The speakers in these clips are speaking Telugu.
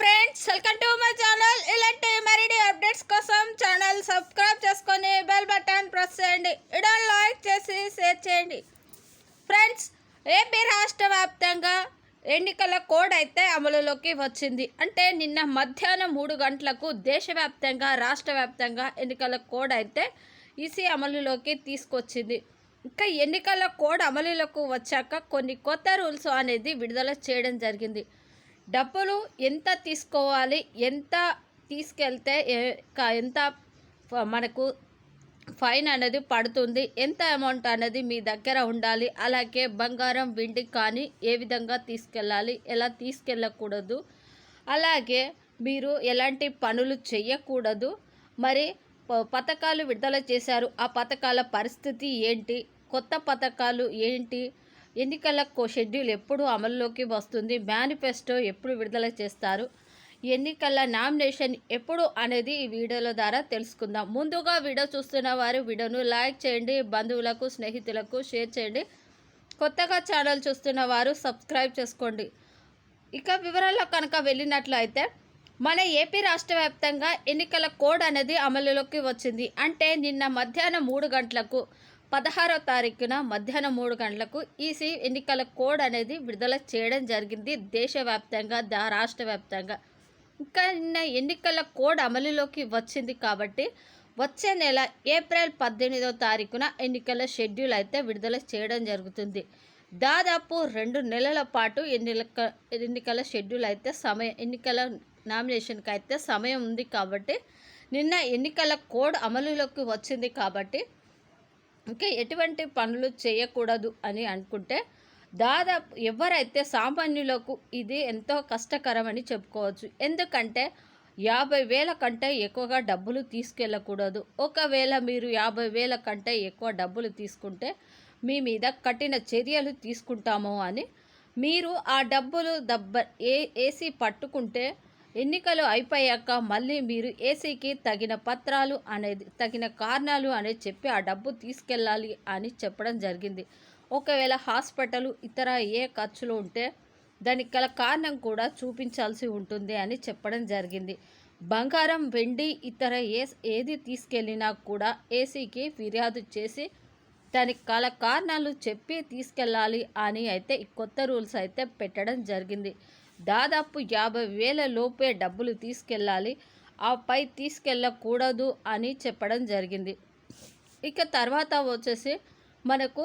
Friends welcome to my channel ఇలాంటి మరిన్ని అప్డేట్స్ కోసం ఛానల్ సబ్స్క్రైబ్ చేసుకొని బెల్ బటన్ ప్రెస్ చేయండి. ఇడో లైక్ చేసి షేర్ చేయండి. ఫ్రెండ్స్ ఏపీ రాష్ట్ర వ్యాప్తంగా ఎన్నికల కోడ్ అయితే అమలులోకి వచ్చింది. అంటే నిన్న మధ్యాహ్నం మూడు గంటలకు దేశవ్యాప్తంగా రాష్ట్ర వ్యాప్తంగా ఎన్నికల కోడ్ అయితే ఈసీ అమలులోకి తీసుకొచ్చింది. ఇంకా ఎన్నికల కోడ్ అమలులోకి వచ్చాక కొన్ని కొత్త రూల్స్ అనేది విడుదల చేయడం జరిగింది. డబ్బులు ఎంత తీసుకోవాలి? ఎంత తీసుకెళ్తే ఎంత మనకు ఫైన్ అనేది పడుతుంది? ఎంత అమౌంట్ అనేది మీ దగ్గర ఉండాలి? అలాగే బంగారం వెండి కానీ ఏ విధంగా తీసుకెళ్ళాలి? ఎలా తీసుకెళ్ళకూడదు? అలాగే మీరు ఎలాంటి పనులు చేయకూడదు? మరి ప- పథకాలు విడుదల చేశారు. ఆ పథకాల పరిస్థితి ఏంటి? కొత్త పథకాలు ఏంటి? ఎన్నికల కో- షెడ్యూల్ ఎప్పుడు అమల్లోకి వస్తుంది. మేనిఫెస్టో ఎప్పుడు విడుదల చేస్తారు? ఎన్నికల నామినేషన్ ఎప్పుడు అనేది ఈ వీడియోల ద్వారా తెలుసుకుందాం. ముందుగా వీడియో చూస్తున్న వారు వీడియోను లైక్ చేయండి బంధువులకు స్నేహితులకు షేర్ చేయండి. కొత్తగా ఛానల్ చూస్తున్న వారు సబ్స్క్రైబ్ చేసుకోండి. ఇక వివరాల్లో కనుక వెళ్ళినట్లయితే మన ఏపీ రాష్ట్ర వ్యాప్తంగా ఎన్నికల కోడ్ అనేది అమలులోకి వచ్చింది. అంటే నిన్న మధ్యాహ్నం మూడు గంటలకు పదహారో తారీఖున మధ్యాహ్నం మూడు గంటలకు ఈసీ ఎన్నికల కోడ్ అనేది విడుదల చేయడం జరిగింది. దేశవ్యాప్తంగా దా రాష్ట్ర వ్యాప్తంగా ఇంకా నిన్న ఎన్నికల కోడ్ అమలులోకి వచ్చింది కాబట్టి వచ్చే నెల ఏప్రిల్ పద్దెనిమిదో తారీఖున ఎన్నికల షెడ్యూల్ అయితే విడుదల చేయడం జరుగుతుంది. దాదాపు రెండు నెలల పాటు ఎన్నిక ఎన్నికల షెడ్యూల్ అయితే సమయం ఎన్నికల నామినేషన్కి అయితే సమయం ఉంది కాబట్టి నిన్న ఎన్నికల కోడ్ అమలులోకి వచ్చింది కాబట్టి ఇంకా ఎటువంటి పనులు చేయకూడదు అని అనుకుంటే దాదాపు ఎవరైతే సామాన్యులకు ఇది ఎంతో కష్టకరమని చెప్పుకోవచ్చు. ఎందుకంటే యాభై వేల కంటే ఎక్కువగా డబ్బులు తీసుకెళ్ళకూడదు. ఒకవేళ మీరు యాభై వేల కంటే ఎక్కువ డబ్బులు తీసుకుంటే మీ మీద కఠిన చర్యలు తీసుకుంటాము అని మీరు ఆ డబ్బులు దబ్బ ఏ ఏసీ పట్టుకుంటే ఎన్నికలు అయిపోయాక మళ్ళీ మీరు ఏసీకి తగిన పత్రాలు అనేది తగిన కారణాలు అనేది చెప్పి ఆ డబ్బు తీసుకెళ్ళాలి అని చెప్పడం జరిగింది. ఒకవేళ హాస్పిటల్ ఇతర ఏ ఖర్చులు ఉంటే దానికి గల కారణం కూడా చూపించాల్సి ఉంటుంది అని చెప్పడం జరిగింది. బంగారం వెండి ఇతర ఏ ఏది తీసుకెళ్ళినా కూడా ఏసీకి ఫిర్యాదు చేసి దానికి గల కారణాలు చెప్పి తీసుకెళ్ళాలి అని అయితే ఈ కొత్త రూల్స్ అయితే పెట్టడం జరిగింది. దాదాపు యాభై వేల లోపే డబ్బులు తీసుకెళ్ళాలి. ఆ పై తీసుకెళ్ళకూడదు అని చెప్పడం జరిగింది. ఇక తర్వాత వచ్చేసి మనకు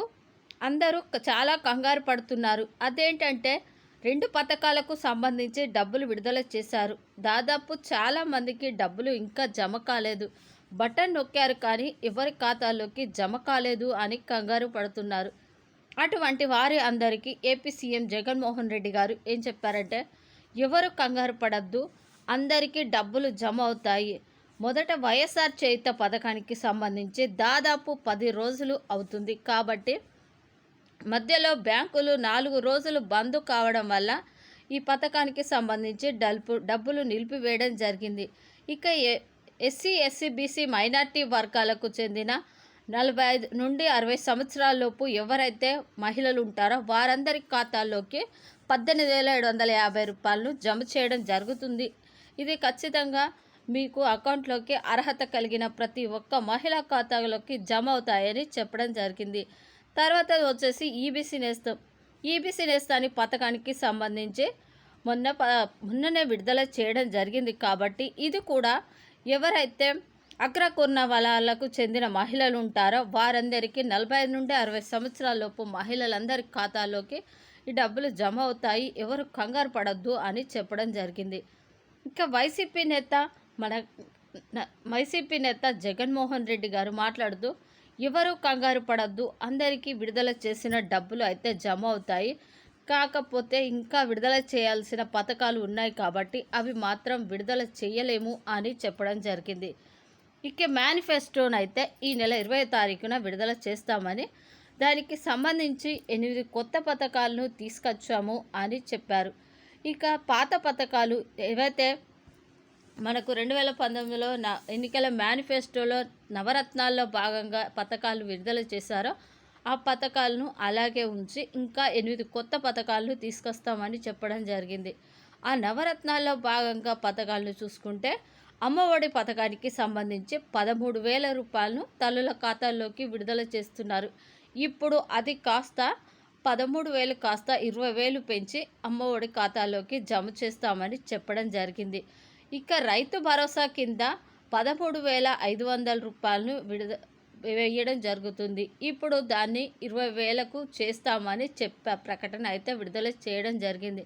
అందరూ చాలా కంగారు పడుతున్నారు. అదేంటంటే రెండు పథకాలకు సంబంధించి డబ్బులు విడుదల చేశారు. దాదాపు చాలామందికి డబ్బులు ఇంకా జమ కాలేదు. బటన్ నొక్కారు కానీ ఎవరి ఖాతాలోకి జమ కాలేదు అని కంగారు పడుతున్నారు. అటువంటి వారి అందరికీ ఏపీ సీఎం జగన్మోహన్ రెడ్డి గారు ఏం చెప్పారంటే ఎవరు కంగారు పడద్దు అందరికీ డబ్బులు జమ అవుతాయి. మొదట వైఎస్ఆర్ చేయుత పథకానికి సంబంధించి దాదాపు పది రోజులు అవుతుంది. కాబట్టి మధ్యలో బ్యాంకులు నాలుగు రోజులు బంద్ కావడం వల్ల ఈ పథకానికి సంబంధించి డల్పు డబ్బులు నిలిపివేయడం జరిగింది. ఇక ఎ- ఎస్సీ ఎస్సీ బీసీ మైనార్టీ వర్గాలకు చెందిన నలభై ఐదు నుండి అరవై సంవత్సరాలలోపు ఎవరైతే మహిళలు ఉంటారో వారందరి ఖాతాల్లోకి పద్దెనిమిది వేల ఏడు వందల యాభై రూపాయలను జమ చేయడం జరుగుతుంది. ఇది ఖచ్చితంగా మీకు అకౌంట్లోకి అర్హత కలిగిన ప్రతి ఒక్క మహిళా ఖాతాలోకి జమ అవుతాయని చెప్పడం జరిగింది. తర్వాత వచ్చేసి ఈబీసీ నేస్తం ఈబీసీ నేస్తాని పథకానికి సంబంధించి మొన్న మొన్ననే విడుదల చేయడం జరిగింది కాబట్టి ఇది కూడా ఎవరైతే అగ్రకుర్ణ వలాలకు చెందిన మహిళలు ఉంటారో వారందరికీ నలభై ఐదు నుండి అరవై సంవత్సరాలలోపు మహిళలందరి ఖాతాలోకి ఈ డబ్బులు జమ అవుతాయి. ఎవరు కంగారు పడద్దు అని చెప్పడం జరిగింది. ఇంకా వైసీపీ నేత మన వైసీపీ నేత జగన్మోహన్ రెడ్డి గారు మాట్లాడుతూ ఎవరు కంగారు పడద్దు. అందరికీ విడుదల చేసిన డబ్బులు అయితే జమ అవుతాయి. కాకపోతే ఇంకా విడుదల చేయాల్సిన పథకాలు ఉన్నాయి కాబట్టి అవి మాత్రం విడుదల చేయలేము అని చెప్పడం జరిగింది. ఇక మేనిఫెస్టోను అయితే ఈ నెల ఇరవై తారీఖున విడుదల చేస్తామని దానికి సంబంధించి ఎనిమిది కొత్త పథకాలను తీసుకొచ్చాము అని చెప్పారు. ఇక పాత పథకాలు ఏవైతే మనకు రెండు వేల పంతొమ్మిదిలో నా ఎన్నికల మేనిఫెస్టోలో నవరత్నాల్లో భాగంగా పథకాలు విడుదల చేశారో ఆ పథకాలను అలాగే ఉంచి ఇంకా ఎనిమిది కొత్త పథకాలను తీసుకొస్తామని చెప్పడం జరిగింది. ఆ నవరత్నాల్లో భాగంగా పథకాలను చూసుకుంటే అమ్మఒడి పథకానికి సంబంధించి పదమూడు వేల రూపాయలను తల్లుల ఖాతాల్లోకి విడుదల చేస్తున్నారు. ఇప్పుడు అది కాస్త పదమూడు వేలు కాస్త ఇరవై వేలు పెంచి అమ్మఒడి ఖాతాలోకి జమ చేస్తామని చెప్పడం జరిగింది. ఇక రైతు భరోసా కింద పదమూడు వేల ఐదు వందల రూపాయలను విడుద వేయడం జరుగుతుంది. ఇప్పుడు దాన్ని ఇరవై వేలకు చేస్తామని చెప్ప ప్రకటన అయితే విడుదల చేయడం జరిగింది.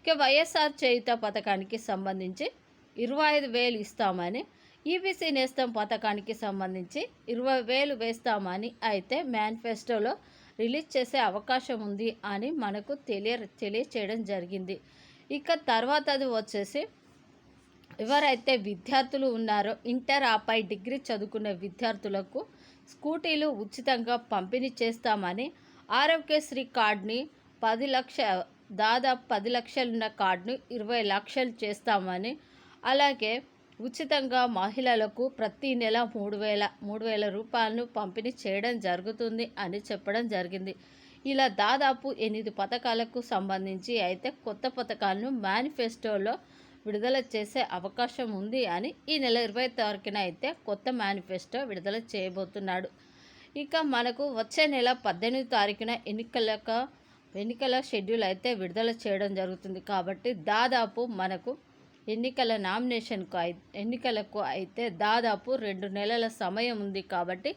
ఇక వైఎస్ఆర్ చేయుత పథకానికి సంబంధించి ఇరవై ఐదు వేలు ఇస్తామని ఈబీసీ నేస్తం పథకానికి సంబంధించి ఇరవై వేలు వేస్తామని అయితే మేనిఫెస్టోలో రిలీజ్ చేసే అవకాశం ఉంది అని మనకు తెలియ తెలియచేయడం జరిగింది. ఇక తర్వాత అది వచ్చేసి ఎవరైతే విద్యార్థులు ఉన్నారో ఇంటర్ ఆపై డిగ్రీ చదువుకునే విద్యార్థులకు స్కూటీలు ఉచితంగా పంపిణీ చేస్తామని ఆరోగ్యశ్రీ కార్డుని పది లక్ష దాదాపు పది లక్షలున్న కార్డును ఇరవై లక్షలు చేస్తామని అలాగే ఉచితంగా మహిళలకు ప్రతి నెల మూడు వేల మూడు వేల రూపాయలను పంపిణీ చేయడం జరుగుతుంది అని చెప్పడం జరిగింది. ఇలా దాదాపు ఎనిమిది పథకాలకు సంబంధించి అయితే కొత్త పథకాలను మేనిఫెస్టోలో విడుదల చేసే అవకాశం ఉంది అని ఈ నెల ఇరవై తారీఖున అయితే కొత్త మేనిఫెస్టో విడుదల చేయబోతున్నాడు. ఇక మనకు వచ్చే నెల పద్దెనిమిది తారీఖున ఎన్నికలకు ఎన్నికల షెడ్యూల్ అయితే విడుదల చేయడం జరుగుతుంది. కాబట్టి దాదాపు మనకు ఎన్నికల నామినేషన్కు అయి ఎన్నికలకు అయితే దాదాపు రెండు నెలల సమయం ఉంది కాబట్టి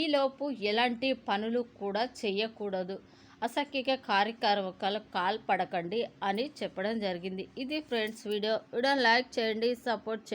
ఈలోపు ఎలాంటి పనులు కూడా చేయకూడదు అసఖ్యక కార్యక్రమాలకు కాల్పడకండి అని చెప్పడం జరిగింది. ఇది ఫ్రెండ్స్ వీడియో. వీడియో లైక్ చేయండి సపోర్ట్ చేయండి.